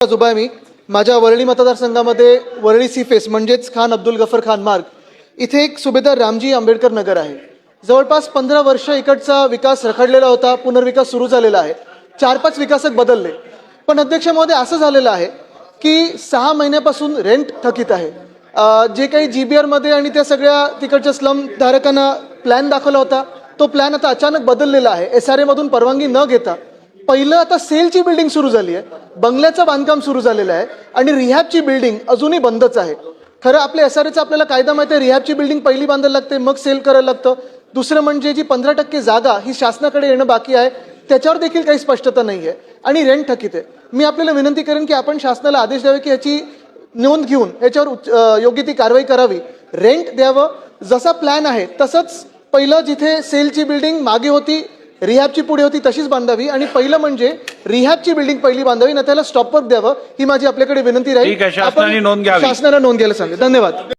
उभा आहे मी. माझ्या वरळी मतदारसंघामध्ये वरळी सी फेस म्हणजेच खान अब्दुल गफर खान मार्ग इथे एक सुभेदार रामजी आंबेडकर नगर आहे. जवळपास पंधरा वर्ष इकडचा विकास रखडलेला होता पुनर्विकास सुरू झालेला आहे. चार पाच विकासक बदलले. पण अध्यक्ष महोदय असं झालेलं आहे की सहा महिन्यापासून रेंट थकीत आहे. जे काही जी बी आरमध्ये आणि त्या सगळ्या तिकडच्या स्लम धारकांना प्लॅन दाखवला होता. तो प्लॅन आता अचानक बदललेला आहे. एस आर एमधून परवानगी न घेता पहिलं आता सेलची बिल्डिंग सुरू झाली आहे. बंगल्याचं बांधकाम सुरू झालेलं आहे आणि रिहॅबची बिल्डिंग अजूनही बंदच आहे. खरं आपल्या एस आर एचा आपल्याला कायदा माहिती आहे रिहॅबची बिल्डिंग पहिली बांधायला लागते मग सेल करायला लागतं. दुसरं म्हणजे जी पंधरा टक्के जागा ही शासनाकडे येणं बाकी आहे त्याच्यावर देखील काही स्पष्टता नाही आहे. आणि रेंट थकीत आहे. मी आपल्याला विनंती करेन की आपण शासनाला आदेश द्यावे की याची नोंद घेऊन याच्यावर उच्च- योग्य ती कारवाई करावी. रेंट द्यावं. जसा प्लॅन आहे तसंच पहिलं जिथे सेलची बिल्डिंग मागे होती रिहॅबची पुढे होती तशीच बांधावी. आणि पहिलं म्हणजे रिहॅबची बिल्डिंग पहिली बांधावी ना त्याला स्टॉपवर्क द्यावं ही माझी आपल्याकडे विनंती राहील. शासनाने नोंद घ्यायला सांगेल. धन्यवाद.